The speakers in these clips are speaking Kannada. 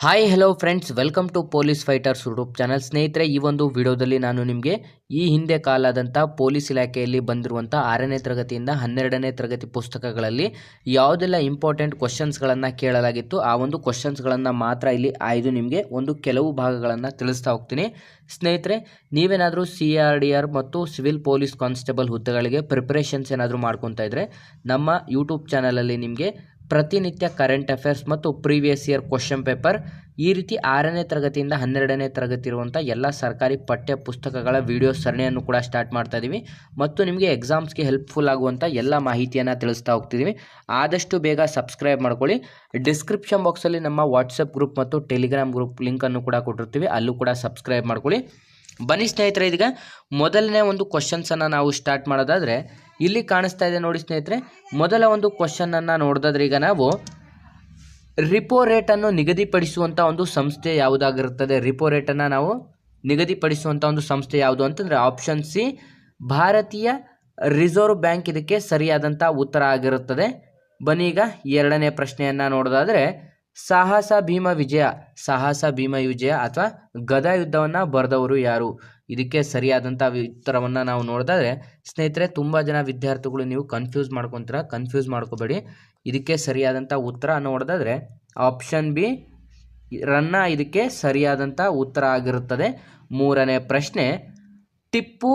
Hi hello friends welcome to police fighters YouTube channel ಸ್ನೇಹಿತರೆ, ಈ ಒಂದು ವಿಡಿಯೋದಲ್ಲಿ ನಾನು ನಿಮಗೆ ಈ ಹಿಂದೆ ಕಾಲಾದಂಥ ಪೊಲೀಸ್ ಇಲಾಖೆಯಲ್ಲಿ ಬಂದಿರುವಂಥ ಆರನೇ ತರಗತಿಯಿಂದ ಹನ್ನೆರಡನೇ ತರಗತಿ ಪುಸ್ತಕಗಳಲ್ಲಿ ಯಾವುದೆಲ್ಲ ಇಂಪಾರ್ಟೆಂಟ್ ಕ್ವಶನ್ಸ್ಗಳನ್ನು ಕೇಳಲಾಗಿತ್ತು, ಆ ಒಂದು ಕ್ವಶನ್ಸ್ಗಳನ್ನು ಮಾತ್ರ ಇಲ್ಲಿ ಆಯ್ದು ನಿಮಗೆ ಒಂದು ಕೆಲವು ಭಾಗಗಳನ್ನು ತಿಳಿಸ್ತಾ ಹೋಗ್ತೀನಿ. ಸ್ನೇಹಿತರೆ, ನೀವೇನಾದರೂ ಸಿ ಆರ್ ಡಿ ಆರ್ ಮತ್ತು ಸಿವಿಲ್ ಪೊಲೀಸ್ ಕಾನ್ಸ್ಟೇಬಲ್ ಹುದ್ದೆಗಳಿಗೆ ಪ್ರಿಪ್ರೇಷನ್ಸ್ ಏನಾದರೂ ಮಾಡ್ಕೊತಾ ಇದ್ದರೆ ನಮ್ಮ ಯೂಟ್ಯೂಬ್ ಚಾನಲಲ್ಲಿ ನಿಮಗೆ ಪ್ರತಿನಿತ್ಯ ಕರೆಂಟ್ ಅಫೇರ್ಸ್ ಮತ್ತು ಪ್ರೀವಿಯಸ್ ಇಯರ್ ಕ್ವಶನ್ ಪೇಪರ್ ಈ ರೀತಿ ಆರನೇ ತರಗತಿಯಿಂದ ಹನ್ನೆರಡನೇ ತರಗತಿ ಇರುವಂಥ ಎಲ್ಲ ಸರ್ಕಾರಿ ಪಠ್ಯ ಪುಸ್ತಕಗಳ ವಿಡಿಯೋ ಸರಣಿಯನ್ನು ಕೂಡ ಸ್ಟಾರ್ಟ್ ಮಾಡ್ತಾ ಇದ್ದೀವಿ ಮತ್ತು ನಿಮಗೆ ಎಕ್ಸಾಮ್ಸ್ಗೆ ಹೆಲ್ಪ್ಫುಲ್ ಆಗುವಂಥ ಎಲ್ಲ ಮಾಹಿತಿಯನ್ನು ತಿಳಿಸ್ತಾ ಹೋಗ್ತಿದ್ದೀವಿ ಆದಷ್ಟು ಬೇಗ ಸಬ್ಸ್ಕ್ರೈಬ್ ಮಾಡ್ಕೊಳ್ಳಿ. ಡಿಸ್ಕ್ರಿಪ್ಷನ್ ಬಾಕ್ಸಲ್ಲಿ ನಮ್ಮ ವಾಟ್ಸಪ್ ಗ್ರೂಪ್ ಮತ್ತು ಟೆಲಿಗ್ರಾಮ್ ಗ್ರೂಪ್ ಲಿಂಕನ್ನು ಕೂಡ ಕೊಟ್ಟಿರ್ತೀವಿ. ಅಲ್ಲೂ ಕೂಡ ಸಬ್ಸ್ಕ್ರೈಬ್ ಮಾಡ್ಕೊಳ್ಳಿ. ಬನ್ನಿ ಸ್ನೇಹಿತರೆ, ಇದೀಗ ಮೊದಲನೇ ಒಂದು ಕ್ವಶನ್ಸನ್ನು ನಾವು ಸ್ಟಾರ್ಟ್ ಮಾಡೋದಾದರೆ, ಇಲ್ಲಿ ಕಾಣಿಸ್ತಾ ಇದೆ ನೋಡಿ ಸ್ನೇಹಿತರೆ, ಮೊದಲ ಒಂದು ಕ್ವಶನನ್ನು ನೋಡಿದಾದ್ರೆ ಈಗ ನಾವು ರಿಪೋ ರೇಟನ್ನು ನಿಗದಿಪಡಿಸುವಂಥ ಒಂದು ಸಂಸ್ಥೆ ಯಾವುದಾಗಿರುತ್ತದೆ? ರಿಪೋ ರೇಟನ್ನು ನಾವು ನಿಗದಿಪಡಿಸುವಂಥ ಒಂದು ಸಂಸ್ಥೆ ಯಾವುದು ಅಂತಂದರೆ ಆಪ್ಷನ್ ಸಿ ಭಾರತೀಯ ರಿಸರ್ವ್ ಬ್ಯಾಂಕ್ ಇದಕ್ಕೆ ಸರಿಯಾದಂಥ ಉತ್ತರ ಆಗಿರುತ್ತದೆ. ಬನ್ನಿ ಈಗ ಎರಡನೇ ಪ್ರಶ್ನೆಯನ್ನು ನೋಡೋದಾದರೆ ಸಾಹಸ ಭೀಮ ವಿಜಯ, ಸಾಹಸ ಭೀಮ ವಿಜಯ ಅಥವಾ ಗದಾ ಯುದ್ಧವನ್ನು ಬರೆದವರು ಯಾರು? ಇದಕ್ಕೆ ಸರಿಯಾದಂಥ ಉತ್ತರವನ್ನು ನಾವು ನೋಡಿದ್ರೆ ಸ್ನೇಹಿತರೆ, ತುಂಬ ಜನ ವಿದ್ಯಾರ್ಥಿಗಳು ನೀವು ಕನ್ಫ್ಯೂಸ್ ಮಾಡ್ಕೊತೀರ ಕನ್ಫ್ಯೂಸ್ ಮಾಡ್ಕೋಬೇಡಿ. ಇದಕ್ಕೆ ಸರಿಯಾದಂಥ ಉತ್ತರ ನೋಡೋದಾದ್ರೆ ಆಪ್ಷನ್ ಬಿ ರನ್ನ ಇದಕ್ಕೆ ಸರಿಯಾದಂಥ ಉತ್ತರ ಆಗಿರುತ್ತದೆ. ಮೂರನೇ ಪ್ರಶ್ನೆ, ಟಿಪ್ಪು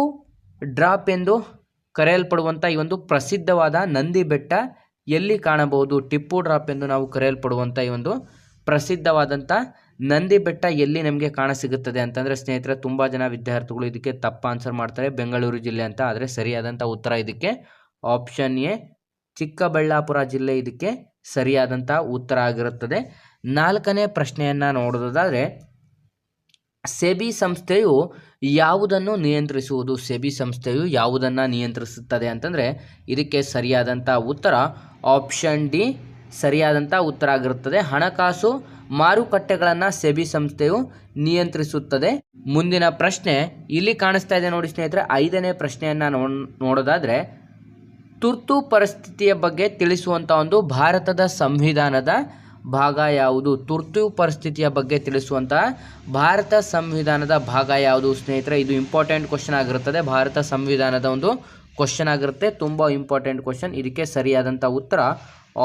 ಡ್ರಾಪ್ ಎಂದು ಕರೆಯಲ್ಪಡುವಂಥ ಈ ಒಂದು ಪ್ರಸಿದ್ಧವಾದ ನಂದಿ ಬೆಟ್ಟ ಎಲ್ಲಿ ಕಾಣಬಹುದು ಟಿಪ್ಪು ಡ್ರಾಪ್ ಎಂದು ನಾವು ಕರೆಯಲ್ಪಡುವಂಥ ಈ ಒಂದು ಪ್ರಸಿದ್ಧವಾದಂಥ ನಂದಿ ಬೆಟ್ಟ ಎಲ್ಲಿ ನಮಗೆ ಕಾಣಸಿಗುತ್ತದೆ ಅಂತಂದರೆ ಸ್ನೇಹಿತರೆ, ತುಂಬ ಜನ ವಿದ್ಯಾರ್ಥಿಗಳು ಇದಕ್ಕೆ ತಪ್ಪ ಆನ್ಸರ್ ಮಾಡ್ತಾರೆ. ಬೆಂಗಳೂರು ಜಿಲ್ಲೆ ಅಂತ ಆದರೆ ಸರಿಯಾದಂಥ ಉತ್ತರ ಇದಕ್ಕೆ ಆಪ್ಷನ್ ಎ ಚಿಕ್ಕಬಳ್ಳಾಪುರ ಜಿಲ್ಲೆ ಇದಕ್ಕೆ ಸರಿಯಾದಂಥ ಉತ್ತರ ಆಗಿರುತ್ತದೆ. ನಾಲ್ಕನೇ ಪ್ರಶ್ನೆಯನ್ನು ನೋಡೋದಾದರೆ ಸೆಬಿ ಸಂಸ್ಥೆಯು ಯಾವುದನ್ನು ನಿಯಂತ್ರಿಸುವುದು? ಸೆಬಿ ಸಂಸ್ಥೆಯು ಯಾವುದನ್ನು ನಿಯಂತ್ರಿಸುತ್ತದೆ ಅಂತಂದರೆ ಇದಕ್ಕೆ ಸರಿಯಾದಂಥ ಉತ್ತರ ಆಪ್ಷನ್ ಡಿ ಸರಿಯಾದಂಥ ಉತ್ತರ ಆಗಿರುತ್ತದೆ. ಹಣಕಾಸು ಮಾರುಕಟ್ಟೆಗಳನ್ನು ಸೆಬಿ ಸಂಸ್ಥೆಯು ನಿಯಂತ್ರಿಸುತ್ತದೆ. ಮುಂದಿನ ಪ್ರಶ್ನೆ ಇಲ್ಲಿ ಕಾಣಿಸ್ತಾ ಇದೆ ನೋಡಿ ಸ್ನೇಹಿತರೆ. ಐದನೇ ಪ್ರಶ್ನೆಯನ್ನು ನೋಡೋದಾದರೆ ತುರ್ತು ಪರಿಸ್ಥಿತಿಯ ಬಗ್ಗೆ ತಿಳಿಸುವಂಥ ಒಂದು ಭಾರತದ ಸಂವಿಧಾನದ ಭಾಗ ಯಾವುದು? ತುರ್ತು ಪರಿಸ್ಥಿತಿಯ ಬಗ್ಗೆ ತಿಳಿಸುವಂತಹ ಭಾರತ ಸಂವಿಧಾನದ ಭಾಗ ಯಾವುದು ಸ್ನೇಹಿತರೆ? ಇದು ಇಂಪಾರ್ಟೆಂಟ್ ಕ್ವಶನ್ ಆಗಿರುತ್ತದೆ. ಭಾರತ ಸಂವಿಧಾನದ ಒಂದು ಕ್ವಶನ್ ಆಗಿರುತ್ತೆ. ತುಂಬ ಇಂಪಾರ್ಟೆಂಟ್ ಕ್ವಶನ್ ಇದಕ್ಕೆ ಸರಿಯಾದಂಥ ಉತ್ತರ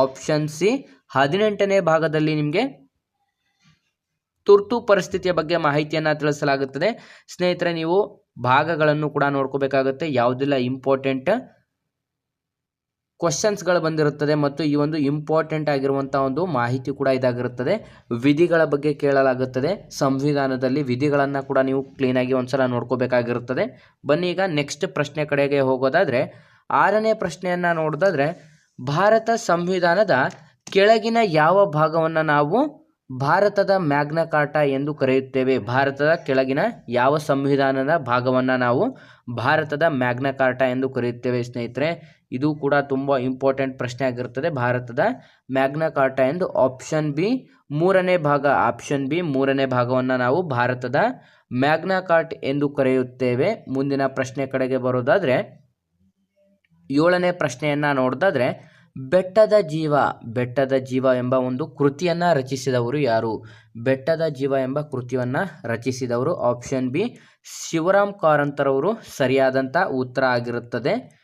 ಆಪ್ಷನ್ ಸಿ ಹದಿನೆಂಟನೇ ಭಾಗದಲ್ಲಿ ನಿಮಗೆ ತುರ್ತು ಪರಿಸ್ಥಿತಿಯ ಬಗ್ಗೆ ಮಾಹಿತಿಯನ್ನು ತಿಳಿಸಲಾಗುತ್ತದೆ. ಸ್ನೇಹಿತರೆ, ನೀವು ಭಾಗಗಳನ್ನು ಕೂಡ ನೋಡ್ಕೋಬೇಕಾಗುತ್ತೆ. ಯಾವುದೆಲ್ಲ ಇಂಪಾರ್ಟೆಂಟ್ ಕ್ವಶನ್ಸ್ಗಳು ಬಂದಿರುತ್ತದೆ ಮತ್ತು ಈ ಒಂದು ಇಂಪಾರ್ಟೆಂಟ್ ಆಗಿರುವಂಥ ಒಂದು ಮಾಹಿತಿ ಕೂಡ ಇದಾಗಿರುತ್ತದೆ. ವಿಧಿಗಳ ಬಗ್ಗೆ ಕೇಳಲಾಗುತ್ತದೆ. ಸಂವಿಧಾನದಲ್ಲಿ ವಿಧಿಗಳನ್ನು ಕೂಡ ನೀವು ಕ್ಲೀನಾಗಿ ಒಂದ್ಸಲ ನೋಡ್ಕೋಬೇಕಾಗಿರುತ್ತದೆ. ಬನ್ನಿ ಈಗ ನೆಕ್ಸ್ಟ್ ಪ್ರಶ್ನೆ ಕಡೆಗೆ ಹೋಗೋದಾದರೆ, ಆರನೇ ಪ್ರಶ್ನೆಯನ್ನು ನೋಡೋದಾದರೆ, ಭಾರತ ಸಂವಿಧಾನದ ಕೆಳಗಿನ ಯಾವ ಭಾಗವನ್ನು ನಾವು ಭಾರತದ ಮ್ಯಾಗ್ನ ಕಾರ್ಟಾ ಎಂದು ಕರೆಯುತ್ತೇವೆ? ಭಾರತದ ಕೆಳಗಿನ ಯಾವ ಸಂವಿಧಾನದ ಭಾಗವನ್ನು ನಾವು ಭಾರತದ ಮ್ಯಾಗ್ನ ಕಾರ್ಟಾ ಎಂದು ಕರೆಯುತ್ತೇವೆ ಸ್ನೇಹಿತರೆ? ಇದು ಕೂಡ ತುಂಬ ಇಂಪಾರ್ಟೆಂಟ್ ಪ್ರಶ್ನೆ ಆಗಿರುತ್ತದೆ ಭಾರತದ ಮ್ಯಾಗ್ನಾ ಕಾರ್ಟಾ ಎಂದು ಆಪ್ಷನ್ ಬಿ ಮೂರನೇ ಭಾಗ ಆಪ್ಷನ್ ಬಿ ಮೂರನೇ ಭಾಗವನ್ನು ನಾವು ಭಾರತದ ಮ್ಯಾಗ್ನಾ ಕಾರ್ಟ್ ಎಂದು ಕರೆಯುತ್ತೇವೆ. ಮುಂದಿನ ಪ್ರಶ್ನೆ ಕಡೆಗೆ ಬರೋದಾದರೆ, ಏಳನೇ ಪ್ರಶ್ನೆಯನ್ನು ನೋಡೋದಾದರೆ, ಬೆಟ್ಟದ ಜೀವ ಬೆಟ್ಟದ ಜೀವ ಎಂಬ ಒಂದು ಕೃತಿಯನ್ನು ರಚಿಸಿದವರು ಯಾರು? ಬೆಟ್ಟದ ಜೀವ ಎಂಬ ಕೃತಿಯನ್ನು ರಚಿಸಿದವರು ಆಪ್ಷನ್ ಬಿ ಶಿವರಾಮ್ ಕಾರಂತರವರು. ಸರಿಯಾದಂಥ ಉತ್ತರ ಆಗಿರುತ್ತದೆ.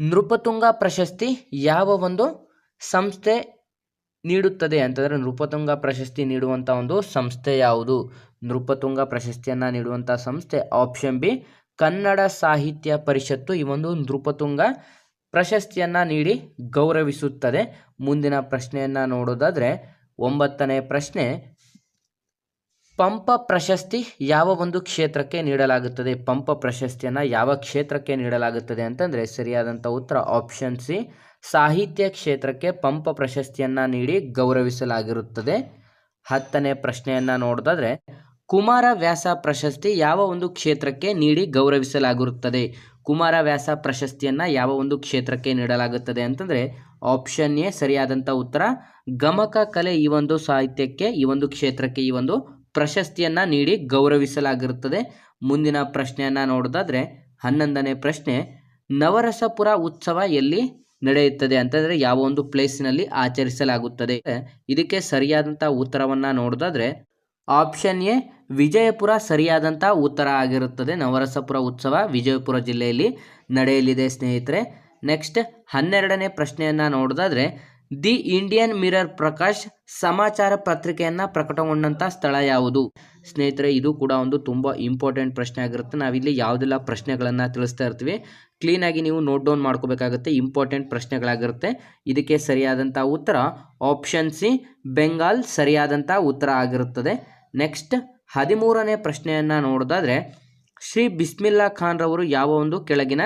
ನೃಪತುಂಗ ಪ್ರಶಸ್ತಿ ಯಾವ ಒಂದು ಸಂಸ್ಥೆ ನೀಡುತ್ತದೆ ಅಂತಂದರೆ ನೃಪತುಂಗ ಪ್ರಶಸ್ತಿ ನೀಡುವಂಥ ಒಂದು ಸಂಸ್ಥೆ ಯಾವುದು? ನೃಪತುಂಗ ಪ್ರಶಸ್ತಿಯನ್ನು ನೀಡುವಂಥ ಸಂಸ್ಥೆ ಆಪ್ಷನ್ ಬಿ ಕನ್ನಡ ಸಾಹಿತ್ಯ ಪರಿಷತ್ತು ಈ ಒಂದು ನೃಪತುಂಗ ಪ್ರಶಸ್ತಿಯನ್ನು ನೀಡಿ ಗೌರವಿಸುತ್ತದೆ. ಮುಂದಿನ ಪ್ರಶ್ನೆಯನ್ನು ನೋಡೋದಾದರೆ ಒಂಬತ್ತನೇ ಪ್ರಶ್ನೆ ಪಂಪ ಪ್ರಶಸ್ತಿ ಯಾವ ಒಂದು ಕ್ಷೇತ್ರಕ್ಕೆ ನೀಡಲಾಗುತ್ತದೆ? ಪಂಪ ಪ್ರಶಸ್ತಿಯನ್ನು ಯಾವ ಕ್ಷೇತ್ರಕ್ಕೆ ನೀಡಲಾಗುತ್ತದೆ ಅಂತಂದರೆ ಸರಿಯಾದಂಥ ಉತ್ತರ ಆಪ್ಷನ್ ಸಿ, ಸಾಹಿತ್ಯ ಕ್ಷೇತ್ರಕ್ಕೆ ಪಂಪ ಪ್ರಶಸ್ತಿಯನ್ನು ನೀಡಿ ಗೌರವಿಸಲಾಗಿರುತ್ತದೆ. ಹತ್ತನೇ ಪ್ರಶ್ನೆಯನ್ನು ನೋಡೋದಾದರೆ, ಕುಮಾರ ವ್ಯಾಸ ಪ್ರಶಸ್ತಿ ಯಾವ ಒಂದು ಕ್ಷೇತ್ರಕ್ಕೆ ನೀಡಿ ಗೌರವಿಸಲಾಗಿರುತ್ತದೆ ಕುಮಾರ ವ್ಯಾಸ ಪ್ರಶಸ್ತಿಯನ್ನು ಯಾವ ಒಂದು ಕ್ಷೇತ್ರಕ್ಕೆ ನೀಡಲಾಗುತ್ತದೆ ಅಂತಂದರೆ ಆಪ್ಷನ್ ಎ ಸರಿಯಾದಂಥ ಉತ್ತರ, ಗಮಕ ಕಲೆ ಈ ಒಂದು ಸಾಹಿತ್ಯಕ್ಕೆ, ಈ ಒಂದು ಕ್ಷೇತ್ರಕ್ಕೆ ಈ ಒಂದು ಪ್ರಶಸ್ತಿಯನ್ನು ನೀಡಿ ಗೌರವಿಸಲಾಗಿರುತ್ತದೆ. ಮುಂದಿನ ಪ್ರಶ್ನೆಯನ್ನು ನೋಡೋದಾದರೆ, ಹನ್ನೊಂದನೇ ಪ್ರಶ್ನೆ, ನವರಸಪುರ ಉತ್ಸವ ಎಲ್ಲಿ ನಡೆಯುತ್ತದೆ ಅಂತಂದರೆ ಯಾವ ಒಂದು ಪ್ಲೇಸ್ನಲ್ಲಿ ಆಚರಿಸಲಾಗುತ್ತದೆ? ಇದಕ್ಕೆ ಸರಿಯಾದಂಥ ಉತ್ತರವನ್ನು ನೋಡೋದಾದರೆ, ಆಪ್ಷನ್ ಎ, ವಿಜಯಪುರ ಸರಿಯಾದಂಥ ಉತ್ತರ ಆಗಿರುತ್ತದೆ. ನವರಸಪುರ ಉತ್ಸವ ವಿಜಯಪುರ ಜಿಲ್ಲೆಯಲ್ಲಿ ನಡೆಯಲಿದೆ ಸ್ನೇಹಿತರೆ. ನೆಕ್ಸ್ಟ್ ಹನ್ನೆರಡನೇ ಪ್ರಶ್ನೆಯನ್ನು ನೋಡೋದಾದರೆ ದಿ ಇಂಡಿಯನ್ ಮಿರರ್ ಪ್ರಕಾಶ್ ಸಮಾಚಾರ ಪತ್ರಿಕೆಯನ್ನು ಪ್ರಕಟಗೊಂಡಂಥ ಸ್ಥಳ ಯಾವುದು? ಸ್ನೇಹಿತರೆ, ಇದು ಕೂಡ ಒಂದು ತುಂಬ ಇಂಪಾರ್ಟೆಂಟ್ ಪ್ರಶ್ನೆ ಆಗಿರುತ್ತೆ. ನಾವಿಲ್ಲಿ ಯಾವುದೆಲ್ಲ ಪ್ರಶ್ನೆಗಳನ್ನು ತಿಳಿಸ್ತಾ ಇರ್ತೀವಿ. ಕ್ಲೀನಾಗಿ ನೀವು ನೋಟ್ ಡೌನ್ ಮಾಡ್ಕೋಬೇಕಾಗುತ್ತೆ. ಇಂಪಾರ್ಟೆಂಟ್ ಪ್ರಶ್ನೆಗಳಾಗಿರುತ್ತೆ. ಇದಕ್ಕೆ ಸರಿಯಾದಂಥ ಉತ್ತರ ಆಪ್ಷನ್ ಸಿ ಬೆಂಗಾಲ್ ಸರಿಯಾದಂಥ ಉತ್ತರ ಆಗಿರುತ್ತದೆ. ನೆಕ್ಸ್ಟ್ ಹದಿಮೂರನೇ ಪ್ರಶ್ನೆಯನ್ನು ನೋಡೋದಾದರೆ, ಶ್ರೀ ಬಿಸ್ಮಿಲ್ಲಾ ಖಾನ್ ರವರು ಯಾವ ಒಂದು ಕೆಳಗಿನ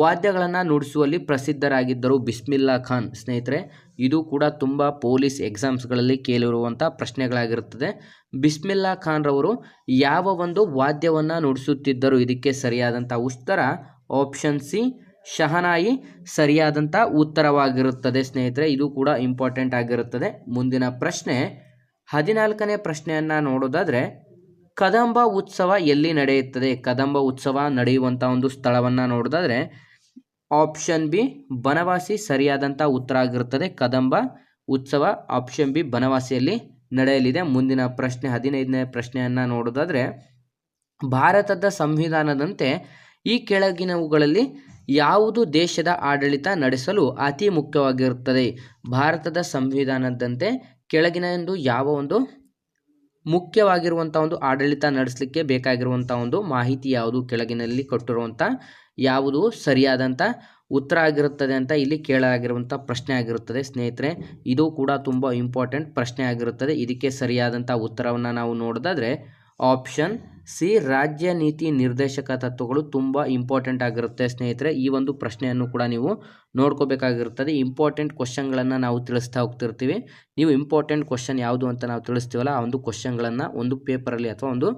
ವಾದ್ಯಗಳನ್ನು ನುಡಿಸುವಲ್ಲಿ ಪ್ರಸಿದ್ಧರಾಗಿದ್ದರು ಬಿಸ್ಮಿಲ್ಲಾ ಖಾನ್? ಸ್ನೇಹಿತರೆ ಇದು ಕೂಡ ತುಂಬ ಪೊಲೀಸ್ ಎಕ್ಸಾಮ್ಸ್ಗಳಲ್ಲಿ ಕೇಳಿರುವಂಥ ಪ್ರಶ್ನೆಗಳಾಗಿರುತ್ತದೆ. ಬಿಸ್ಮಿಲ್ಲಾ ಖಾನ್ ರವರು ಯಾವ ಒಂದು ವಾದ್ಯವನ್ನು ನುಡಿಸುತ್ತಿದ್ದರು? ಇದಕ್ಕೆ ಸರಿಯಾದಂಥ ಉತ್ತರ ಆಪ್ಷನ್ ಸಿ ಶಹನಾಯಿ ಸರಿಯಾದಂಥ ಉತ್ತರವಾಗಿರುತ್ತದೆ ಸ್ನೇಹಿತರೆ. ಇದು ಕೂಡ ಇಂಪಾರ್ಟೆಂಟ್ ಆಗಿರುತ್ತದೆ. ಮುಂದಿನ ಪ್ರಶ್ನೆ, ಹದಿನಾಲ್ಕನೇ ಪ್ರಶ್ನೆಯನ್ನು ನೋಡೋದಾದರೆ, ಕದಂಬ ಉತ್ಸವ ಎಲ್ಲಿ ನಡೆಯುತ್ತದೆ? ಕದಂಬ ಉತ್ಸವ ನಡೆಯುವಂಥ ಒಂದು ಸ್ಥಳವನ್ನು ನೋಡೋದಾದರೆ ಆಪ್ಷನ್ ಬಿ, ಬನವಾಸಿ ಸರಿಯಾದಂಥ ಉತ್ತರ ಆಗಿರುತ್ತದೆ. ಕದಂಬ ಉತ್ಸವ ಆಪ್ಷನ್ ಬಿ, ಬನವಾಸಿಯಲ್ಲಿ ನಡೆಯಲಿದೆ. ಮುಂದಿನ ಪ್ರಶ್ನೆ, ಹದಿನೈದನೇ ಪ್ರಶ್ನೆಯನ್ನು ನೋಡೋದಾದರೆ ಭಾರತದ ಸಂವಿಧಾನದಂತೆ ಈ ಕೆಳಗಿನವುಗಳಲ್ಲಿ ಯಾವುದು ದೇಶದ ಆಡಳಿತ ನಡೆಸಲು ಅತಿ ಮುಖ್ಯವಾಗಿರುತ್ತದೆ? ಭಾರತದ ಸಂವಿಧಾನದಂತೆ ಕೆಳಗಿನ ಎಂದು ಯಾವ ಒಂದು ಮುಖ್ಯವಾಗಿರುವಂಥ ಒಂದು ಆಡಳಿತ ನಡೆಸಲಿಕ್ಕೆ ಬೇಕಾಗಿರುವಂಥ ಒಂದು ಮಾಹಿತಿ ಯಾವುದು ಕೆಳಗಿನಲ್ಲಿ ಕೊಟ್ಟಿರುವಂಥ ಯಾವುದು ಸರಿಯಾದಂಥ ಉತ್ತರ ಆಗಿರುತ್ತದೆ ಅಂತ ಇಲ್ಲಿ ಕೇಳಲಾಗಿರುವಂಥ ಪ್ರಶ್ನೆ ಆಗಿರುತ್ತದೆ. ಸ್ನೇಹಿತರೆ, ಇದು ಕೂಡ ತುಂಬ ಇಂಪಾರ್ಟೆಂಟ್ ಪ್ರಶ್ನೆ ಆಗಿರುತ್ತದೆ. ಇದಕ್ಕೆ ಸರಿಯಾದಂಥ ಉತ್ತರವನ್ನು ನಾವು ನೋಡೋದಾದರೆ ಆಪ್ಷನ್ ಸಿ ರಾಜ್ಯ ನೀತಿ ನಿರ್ದೇಶಕ ತತ್ವಗಳು ತುಂಬ ಇಂಪಾರ್ಟೆಂಟ್ ಆಗಿರುತ್ತೆ ಸ್ನೇಹಿತರೆ. ಈ ಒಂದು ಪ್ರಶ್ನೆಯನ್ನು ಕೂಡ ನೀವು ನೋಡ್ಕೋಬೇಕಾಗಿರುತ್ತದೆ. ಇಂಪಾರ್ಟೆಂಟ್ ಕ್ವಶನ್ಗಳನ್ನು ನಾವು ತಿಳಿಸ್ತಾ ಹೋಗ್ತಿರ್ತೀವಿ. ನೀವು ಇಂಪಾರ್ಟೆಂಟ್ ಕ್ವಶನ್ ಯಾವುದು ಅಂತ ನಾವು ತಿಳಿಸ್ತೀವಲ್ಲ, ಆ ಒಂದು ಕ್ವಶನ್ಗಳನ್ನು ಒಂದು ಪೇಪರಲ್ಲಿ ಅಥವಾ ಒಂದು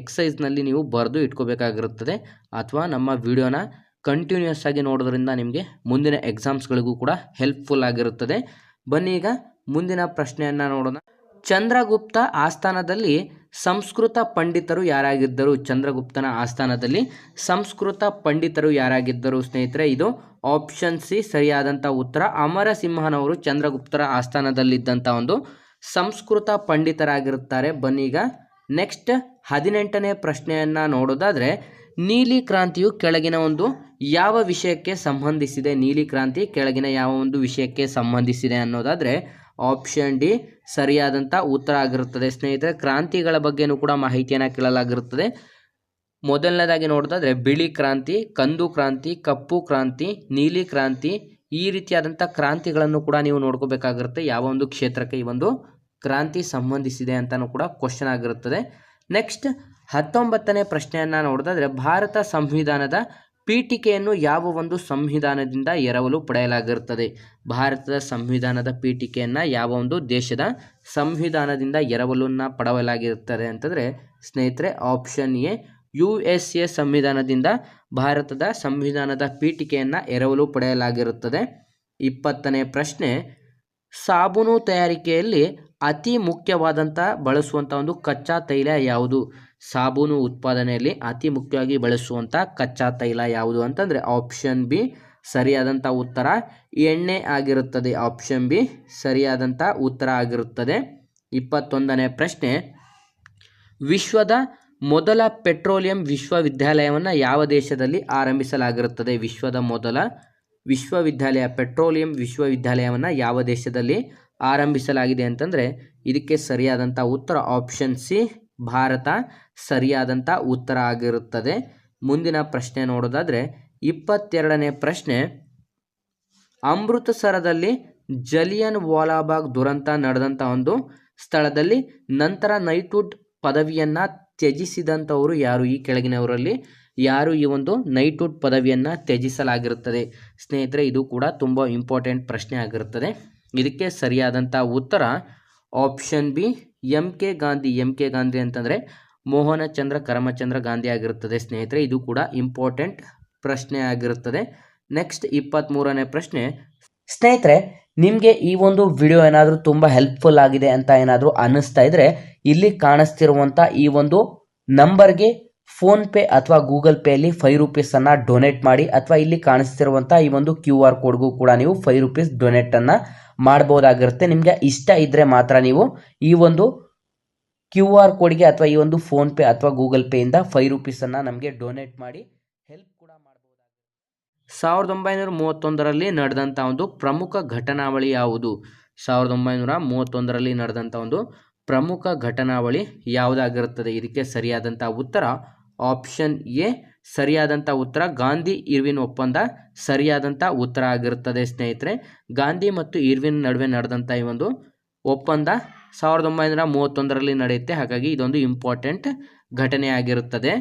ಎಕ್ಸೈಸ್ನಲ್ಲಿ ನೀವು ಬರೆದು ಇಟ್ಕೋಬೇಕಾಗಿರುತ್ತದೆ. ಅಥವಾ ನಮ್ಮ ವಿಡಿಯೋನ ಕಂಟಿನ್ಯೂಸ್ ಆಗಿ ನೋಡೋದ್ರಿಂದ ನಿಮಗೆ ಮುಂದಿನ ಎಕ್ಸಾಮ್ಸ್ಗಳಿಗೂ ಕೂಡ ಹೆಲ್ಪ್ಫುಲ್ ಆಗಿರುತ್ತದೆ. ಬನ್ನಿ ಈಗ ಮುಂದಿನ ಪ್ರಶ್ನೆಯನ್ನು ನೋಡೋಣ. ಚಂದ್ರಗುಪ್ತ ಆಸ್ಥಾನದಲ್ಲಿ ಸಂಸ್ಕೃತ ಪಂಡಿತರು ಯಾರಾಗಿದ್ದರು? ಚಂದ್ರಗುಪ್ತನ ಆಸ್ಥಾನದಲ್ಲಿ ಸಂಸ್ಕೃತ ಪಂಡಿತರು ಯಾರಾಗಿದ್ದರು ಸ್ನೇಹಿತರೆ? ಇದು ಆಪ್ಷನ್ ಸಿ ಸರಿಯಾದಂಥ ಉತ್ತರ. ಅಮರಸಿಂಹನವರು ಚಂದ್ರಗುಪ್ತರ ಆಸ್ಥಾನದಲ್ಲಿದ್ದಂಥ ಒಂದು ಸಂಸ್ಕೃತ ಪಂಡಿತರಾಗಿರುತ್ತಾರೆ. ಬನ್ನೀಗ ನೆಕ್ಸ್ಟ್ ಹದಿನೆಂಟನೇ ಪ್ರಶ್ನೆಯನ್ನು ನೋಡೋದಾದರೆ, ನೀಲಿ ಕ್ರಾಂತಿಯು ಕೆಳಗಿನ ಒಂದು ಯಾವ ವಿಷಯಕ್ಕೆ ಸಂಬಂಧಿಸಿದೆ? ನೀಲಿ ಕ್ರಾಂತಿ ಕೆಳಗಿನ ಯಾವ ಒಂದು ವಿಷಯಕ್ಕೆ ಸಂಬಂಧಿಸಿದೆ ಅನ್ನೋದಾದರೆ ಆಪ್ಷನ್ ಡಿ ಸರಿಯಾದಂಥ ಉತ್ತರ ಆಗಿರುತ್ತದೆ. ಸ್ನೇಹಿತರೆ, ಕ್ರಾಂತಿಗಳ ಬಗ್ಗೆನೂ ಕೂಡ ಮಾಹಿತಿಯನ್ನು ಕೇಳಲಾಗಿರುತ್ತದೆ. ಮೊದಲನೇದಾಗಿ ನೋಡೋದಾದರೆ, ಬಿಳಿ ಕ್ರಾಂತಿ, ಕಂದು ಕ್ರಾಂತಿ, ಕಪ್ಪು ಕ್ರಾಂತಿ, ನೀಲಿ ಕ್ರಾಂತಿ ಈ ರೀತಿಯಾದಂಥ ಕ್ರಾಂತಿಗಳನ್ನು ಕೂಡ ನೀವು ನೋಡ್ಕೋಬೇಕಾಗಿರುತ್ತೆ. ಯಾವ ಒಂದು ಕ್ಷೇತ್ರಕ್ಕೆ ಈ ಒಂದು ಕ್ರಾಂತಿ ಸಂಬಂಧಿಸಿದೆ ಅಂತಲೂ ಕೂಡ ಕ್ವಶನ್ ಆಗಿರುತ್ತದೆ. ನೆಕ್ಸ್ಟ್ ಹತ್ತೊಂಬತ್ತನೇ ಪ್ರಶ್ನೆಯನ್ನು ನೋಡೋದಾದರೆ, ಭಾರತ ಸಂವಿಧಾನದ ಪೀಠಿಕೆಯನ್ನು ಯಾವ ಒಂದು ಸಂವಿಧಾನದಿಂದ ಎರವಲು ಪಡೆಯಲಾಗಿರುತ್ತದೆ? ಭಾರತದ ಸಂವಿಧಾನದ ಪೀಠಿಕೆಯನ್ನು ಯಾವ ಒಂದು ದೇಶದ ಸಂವಿಧಾನದಿಂದ ಎರವಲನ್ನು ಪಡೆಯಲಾಗಿರುತ್ತದೆ ಅಂತಂದರೆ, ಸ್ನೇಹಿತರೆ option A U S A ಸಂವಿಧಾನದಿಂದ ಭಾರತದ ಸಂವಿಧಾನದ ಪೀಠಿಕೆಯನ್ನು ಎರವಲು ಪಡೆಯಲಾಗಿರುತ್ತದೆ. ಇಪ್ಪತ್ತನೇ ಪ್ರಶ್ನೆ, ಸಾಬೂನು ತಯಾರಿಕೆಯಲ್ಲಿ ಅತಿ ಮುಖ್ಯವಾದಂಥ ಬಳಸುವಂಥ ಒಂದು ಕಚ್ಚಾ ತೈಲ ಯಾವುದು? ಸಾಬೂನು ಉತ್ಪಾದನೆಯಲ್ಲಿ ಅತಿ ಮುಖ್ಯವಾಗಿ ಬಳಸುವಂಥ ಕಚ್ಚಾ ತೈಲ ಯಾವುದು ಅಂತಂದರೆ ಆಪ್ಷನ್ ಬಿ ಸರಿಯಾದಂಥ ಉತ್ತರ ಎಣ್ಣೆ ಆಗಿರುತ್ತದೆ. ಆಪ್ಷನ್ ಬಿ ಸರಿಯಾದಂಥ ಉತ್ತರ ಆಗಿರುತ್ತದೆ. ಇಪ್ಪತ್ತೊಂದನೇ ಪ್ರಶ್ನೆ, ವಿಶ್ವದ ಮೊದಲ ಪೆಟ್ರೋಲಿಯಂ ವಿಶ್ವವಿದ್ಯಾಲಯವನ್ನು ಯಾವ ದೇಶದಲ್ಲಿ ಆರಂಭಿಸಲಾಗಿರುತ್ತದೆ? ವಿಶ್ವದ ಮೊದಲ ವಿಶ್ವವಿದ್ಯಾಲಯ, ಪೆಟ್ರೋಲಿಯಂ ವಿಶ್ವವಿದ್ಯಾಲಯವನ್ನು ಯಾವ ದೇಶದಲ್ಲಿ ಆರಂಭಿಸಲಾಗಿದೆ ಅಂತಂದರೆ ಇದಕ್ಕೆ ಸರಿಯಾದಂಥ ಉತ್ತರ ಆಪ್ಷನ್ ಸಿ ಭಾರತ ಸರಿಯಾದಂಥ ಉತ್ತರ ಆಗಿರುತ್ತದೆ. ಮುಂದಿನ ಪ್ರಶ್ನೆ ನೋಡೋದಾದರೆ, ಇಪ್ಪತ್ತೆರಡನೇ ಪ್ರಶ್ನೆ, ಅಮೃತಸರದಲ್ಲಿ ಜಲಿಯನ್ ವಾಲಾಬಾಗ್ ದುರಂತ ನಡೆದಂಥ ಒಂದು ಸ್ಥಳದಲ್ಲಿ ನಂತರ ನೈಟ್ಹುಡ್ ಪದವಿಯನ್ನು ತ್ಯಜಿಸಿದಂಥವರು ಯಾರು? ಈ ಕೆಳಗಿನವರಲ್ಲಿ ಯಾರು ಈ ಒಂದು ನೈಟ್ಹುಡ್ ಪದವಿಯನ್ನು ತ್ಯಜಿಸಲಾಗಿರುತ್ತದೆ? ಸ್ನೇಹಿತರೆ, ಇದು ಕೂಡ ತುಂಬ ಇಂಪಾರ್ಟೆಂಟ್ ಪ್ರಶ್ನೆ ಆಗಿರುತ್ತದೆ. ಇದಕ್ಕೆ ಸರಿಯಾದಂಥ ಉತ್ತರ option B M K Gandhi, M K Gandhi ಅಂತಂದರೆ ಮೋಹನಚಂದ್ರ ಕರಮಚಂದ್ರ ಗಾಂಧಿ ಆಗಿರುತ್ತದೆ ಸ್ನೇಹಿತರೆ. ಇದು ಕೂಡ ಇಂಪಾರ್ಟೆಂಟ್ ಪ್ರಶ್ನೆ ಆಗಿರುತ್ತದೆ. ನೆಕ್ಸ್ಟ್ ಇಪ್ಪತ್ತ್ಮೂರನೇ ಪ್ರಶ್ನೆ. ಸ್ನೇಹಿತರೆ, ನಿಮಗೆ ಈ ಒಂದು ವಿಡಿಯೋ ಏನಾದರೂ ತುಂಬ ಹೆಲ್ಪ್ಫುಲ್ ಆಗಿದೆ ಅಂತ ಏನಾದರೂ ಅನ್ನಿಸ್ತಾ ಇದ್ರೆ ಇಲ್ಲಿ ಕಾಣಿಸ್ತಿರುವಂಥ ಈ ಒಂದು ನಂಬರ್ಗೆ ಫೋನ್ಪೇ ಅಥವಾ ಗೂಗಲ್ ಪೇಯಲ್ಲಿ ಫೈವ್ ರುಪೀಸನ್ನು ಡೊನೇಟ್ ಮಾಡಿ ಅಥವಾ ಇಲ್ಲಿ ಕಾಣಿಸ್ತಿರುವಂಥ ಈ ಒಂದು ಕ್ಯೂ ಆರ್ ಕೋಡ್ಗೂ ಕೂಡ ನೀವು ಫೈವ್ ರುಪೀಸ್ ಡೊನೇಟನ್ನು ಮಾಡ್ಬೋದಾಗಿರುತ್ತೆ. ನಿಮಗೆ ಇಷ್ಟ ಇದ್ದರೆ ಮಾತ್ರ ನೀವು ಈ ಒಂದು ಕ್ಯೂ ಆರ್ ಕೋಡ್ಗೆ ಅಥವಾ ಈ ಒಂದು ಫೋನ್ಪೇ ಅಥವಾ ಗೂಗಲ್ ಪೇಯಿಂದ ಫೈವ್ ರುಪೀಸನ್ನು ನಮಗೆ ಡೊನೇಟ್ ಮಾಡಿ ಹೆಲ್ಪ್ ಕೂಡ ಮಾಡ್ಬೋದು ಸಾವಿರದ ಒಂಬೈನೂರ ಮೂವತ್ತೊಂದರಲ್ಲಿ ನಡೆದಂಥ ಒಂದು ಪ್ರಮುಖ ಘಟನಾವಳಿ ಯಾವುದು? ಸಾವಿರದ ಒಂಬೈನೂರ ಮೂವತ್ತೊಂದರಲ್ಲಿ ನಡೆದಂಥ ಒಂದು ಪ್ರಮುಖ ಘಟನಾವಳಿ ಯಾವುದಾಗಿರುತ್ತದೆ? ಇದಕ್ಕೆ ಸರಿಯಾದಂಥ ಉತ್ತರ ಆಪ್ಷನ್ ಎ. ಸರಿಯಾದಂಥ ಉತ್ತರ ಗಾಂಧಿ ಇರ್ವಿನ್ ಒಪ್ಪಂದ ಸರಿಯಾದಂಥ ಉತ್ತರ ಆಗಿರುತ್ತದೆ ಸ್ನೇಹಿತರೆ. ಗಾಂಧಿ ಮತ್ತು ಇರ್ವಿನ್ ನಡುವೆ ನಡೆದಂಥ ಈ ಒಂದು ಒಪ್ಪಂದ ಸಾವಿರದ ಒಂಬೈನೂರ ಮೂವತ್ತೊಂದರಲ್ಲಿ ನಡೆಯುತ್ತೆ. ಹಾಗಾಗಿ ಇದೊಂದು ಇಂಪಾರ್ಟೆಂಟ್ ಘಟನೆ ಆಗಿರುತ್ತದೆ.